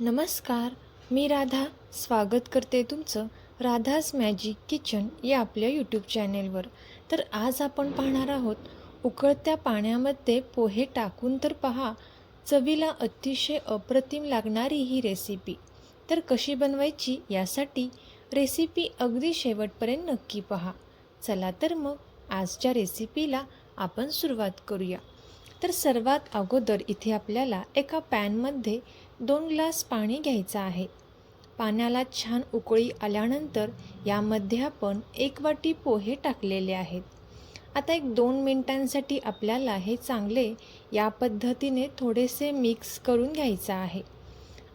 नमस्कार मी राधा. स्वागत करते तुमचं राधाज मॅजिक किचन या आपल्या यूट्यूब चॅनेलवर तर आज आपण पाहणार आहोत उकळत्या पाण्यामध्ये पोहे टाकून तर पहा चवीला अतिशय अप्रतिम लागणारी ही रेसिपी तर कशी बनवायची यासाठी रेसिपी अगदी शेवटपर्यंत नक्की पहा. चला तर मग आजच्या रेसिपीला आपण सुरुवात करूया. तर सर्वात अगोदर इथे आपल्याला एका पॅनमध्ये दोन ग्लास पाणी घ्यायचं आहे. पाण्याला छान उकळी आल्यानंतर यामध्ये आपण एक वाटी पोहे टाकलेले आहेत. आता एक दोन मिनटांसाठी आपल्याला हे चांगले या पद्धतीने थोडेसे मिक्स करून घ्यायचं आहे.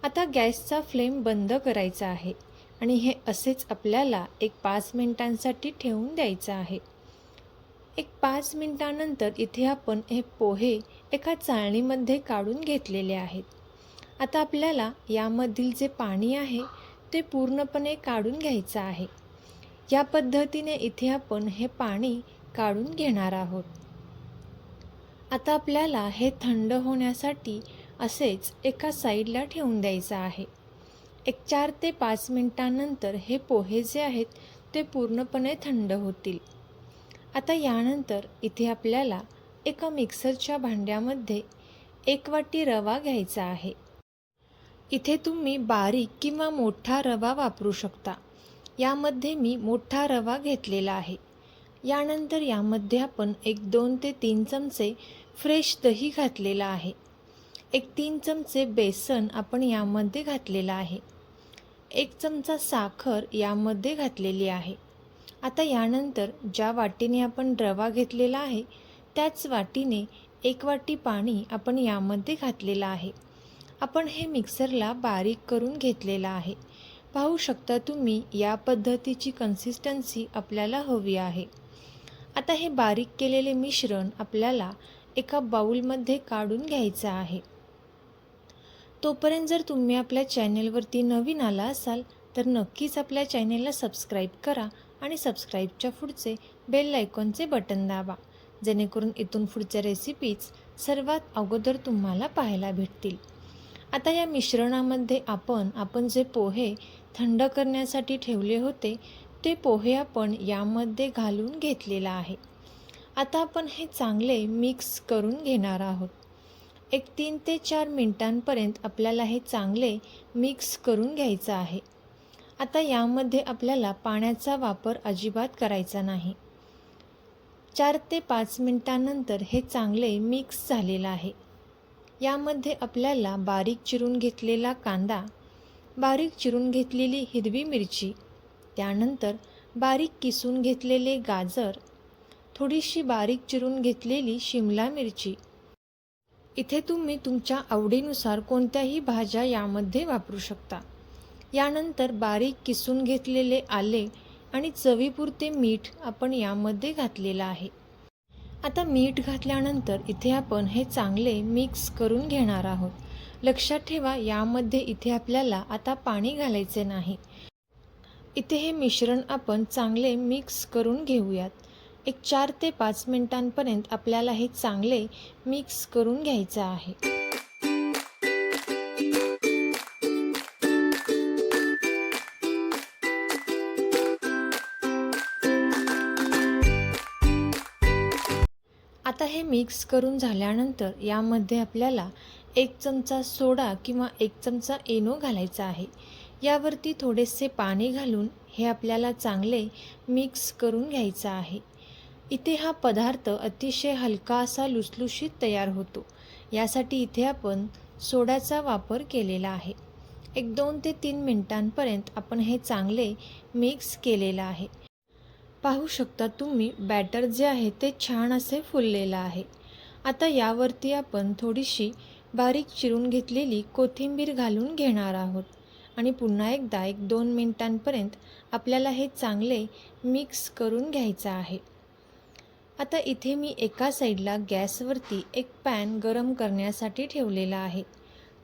आता गॅसचा फ्लेम बंद करायचा आहे आणि हे असेच आपल्याला एक पाच मिनटांसाठी ठेवून द्यायचं आहे. एक पाच मिनटानंतर इथे आपण हे पोहे एका चाळणीमध्ये काढून घेतलेले आहेत. आता आपल्याला यामधील जे पाणी आहे ते पूर्णपणे काढून घ्यायचं आहे. या पद्धतीने इथे आपण हे पाणी काढून घेणार आहोत. आता आपल्याला हे थंड होण्यासाठी असेच एका साईडला ठेवून द्यायचं आहे. एक चार ते पाच मिनटानंतर हे पोहे जे आहेत ते पूर्णपणे थंड होतील. आता यानंतर इथे आपल्याला एका मिक्सरच्या भांड्यामध्ये एक वाटी रवा घ्यायचा आहे. इथे तुम्ही बारीक किंवा मोठा रवा वापरू शकता. यामध्ये मी मोठा रवा घेतलेला आहे. यानंतर यामध्ये आपण एक दोन ते तीन चमचे फ्रेश दही घातलेला आहे. एक तीन चमचे बेसन आपण यामध्ये घातलेला आहे. एक चमचा साखर यामध्ये घातलेली आहे. आता यानंतर ज्या वाटीने आपण रवा घेतलेला आहे त्याच वाटीने एक वाटी पाणी आपण यामध्ये घातलेलं आहे. आपण हे मिक्सरला बारीक करून घेतलेलं आहे. पाहू शकता तुम्ही या पद्धतीची कन्सिस्टन्सी आपल्याला हवी आहे. आता हे बारीक केलेले मिश्रण आपल्याला एका बाऊलमध्ये काढून घ्यायचं आहे. तोपर्यंत जर तुम्ही आपल्या चॅनेलवरती नवीन आला असाल तर नक्कीच आपल्या चॅनेलला सबस्क्राईब करा आणि सबस्क्राईबच्या पुढचे बेल आयकॉनचे बटन दाबा. जेणेकरून इथून पुढच्या रेसिपीज सर्वात अगोदर तुम्हाला पाहायला भेटतील. आता या मिश्रणामध्ये आपण आपण जे पोहे थंड करण्यासाठी ठेवले होते ते पोहे आपण यामध्ये घालून घेतलेला आहे. आता आपण हे चांगले मिक्स करून घेणार आहोत. एक तीन ते चार मिनटांपर्यंत आपल्याला हे चांगले मिक्स करून घ्यायचं आहे. आता यामध्ये आपल्याला पाण्याचा वापर अजिबात करायचा नाही. चार ते पाच मिनटानंतर हे चांगले मिक्स झालेलं आहे. यामध्ये आपल्याला बारीक चिरून घेतलेला कांदा बारीक चिरून घेतलेली हिरवी मिरची त्यानंतर बारीक किसून घेतलेले गाजर थोडीशी बारीक चिरून घेतलेली शिमला मिरची. इथे तुम्ही तुमच्या आवडीनुसार कोणत्याही भाज्या यामध्ये वापरू शकता. यानंतर बारीक किसून घेतलेले आले आणि चवीपुरते मीठ आपण यामध्ये घातलेलं आहे. आता मीठ घातल्यानंतर इथे आपण हे चांगले मिक्स करून घेणार आहोत. लक्षात ठेवा यामध्ये इथे आपल्याला आता पाणी घालायचे नाही. इथे हे मिश्रण आपण चांगले मिक्स करून घेऊयात. एक चार ते पाच मिनटांपर्यंत आपल्याला हे चांगले मिक्स करून घ्यायचं आहे. हे मिक्स करून झाल्यानंतर यामध्ये आपल्याला एक चमचा सोडा किंवा एक चमचा एनो घालायचा आहे. यावरती थोडेसे पाणी घालून हे आपल्याला चांगले मिक्स करून घ्यायचं आहे. इथे हा पदार्थ अतिशय हलका असा लुसलुशीत तयार होतो. यासाठी इथे आपण सोड्याचा वापर केलेला आहे. एक दोन ते तीन मिनटांपर्यंत आपण हे चांगले मिक्स केलेलं आहे. पाहू शकता तुम्ही बॅटर जे आहे ते छान असे फुललेलं आहे. आता यावरती आपण थोडीशी बारीक चिरून घेतलेली कोथिंबीर घालून घेणार आहोत. आणि पुन्हा एकदा एक दोन मिनटांपर्यंत आपल्याला हे चांगले मिक्स करून घ्यायचं आहे. आता इथे मी एका साईडला गॅसवरती एक पॅन गरम करण्यासाठी ठेवलेला आहे.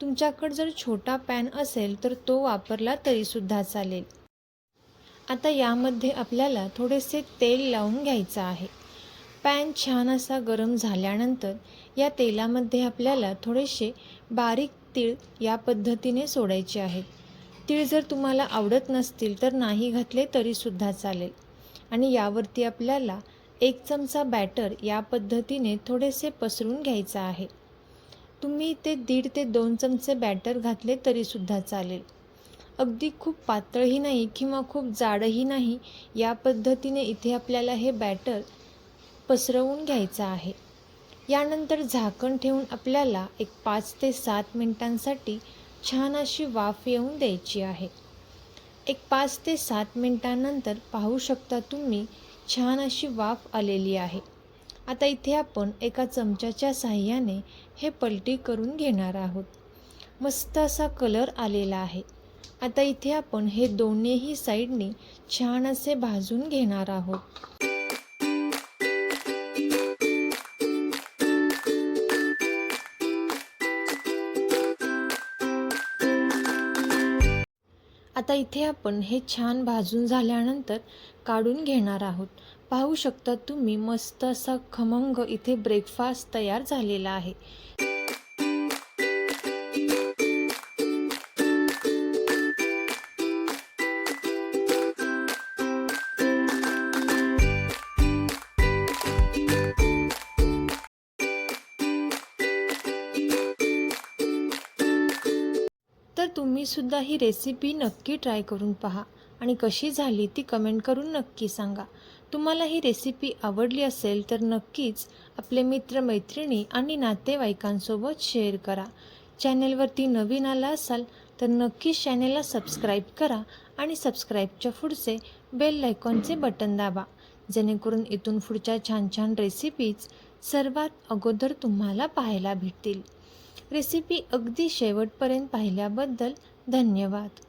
तुमच्याकडं जर छोटा पॅन असेल तर तो वापरला तरीसुद्धा चालेल. आता यामध्ये आपल्याला थोडेसे तेल लावून घ्यायचं आहे. पॅन छान असा गरम झाल्यानंतर या तेलामध्ये आपल्याला थोडेसे बारीक तीळ या पद्धतीने सोडायचे आहेत तीळ जर तुम्हाला आवडत नसतील तर नाही घातले तरीसुद्धा चालेल. आणि यावरती आपल्याला एक चमचा बॅटर या पद्धतीने थोडेसे पसरून घ्यायचं आहे. तुम्ही ते दीड ते दोन चमचे बॅटर घातले तरीसुद्धा चालेल. अगदी खूप पातळही नाही किंवा खूप जाडही नाही या पद्धतीने इथे आपल्याला हे बॅटर पसरवून घ्यायचं आहे. यानंतर झाकण ठेवून आपल्याला एक पाच ते सात मिनिटांसाठी छान अशी वाफ येऊन द्यायची आहे. एक पाच ते सात मिनिटांनंतर पाहू शकता तुम्ही छान अशी वाफ आलेली आहे. आता इथे आपण एका चमच्याच्या साह्याने हे पलटी करून घेणार आहोत. मस्त असा कलर आलेला आहे. आता इथे आपण हे दोन्हीही साईडने छान असे भाजून घेणार आहोत. आता इथे आपण हे छान भाजून झाल्यानंतर काढून घेणार आहोत. पाहू शकता तुम्ही मस्त असा खमंग इथे ब्रेकफास्ट तयार झालेला आहे. तुम्हीसुद्धा ही रेसिपी नक्की ट्राय करून पहा. आणि कशी झाली ती कमेंट करून नक्की सांगा. तुम्हाला ही रेसिपी आवडली असेल तर नक्कीच आपले मित्रमैत्रिणी आणि नातेवाईकांसोबत शेअर करा. चॅनेलवरती नवीन आला असाल तर नक्कीच चॅनेलला सबस्क्राईब करा आणि सबस्क्राईबच्या पुढचे बेल लायकॉनचे बटन दाबा. जेणेकरून इथून पुढच्या छान छान रेसिपीज सर्वात अगोदर तुम्हाला पाहायला भेटतील. रेसिपी अगदी शेवटपर्यंत पाहिल्याबद्दल धन्यवाद.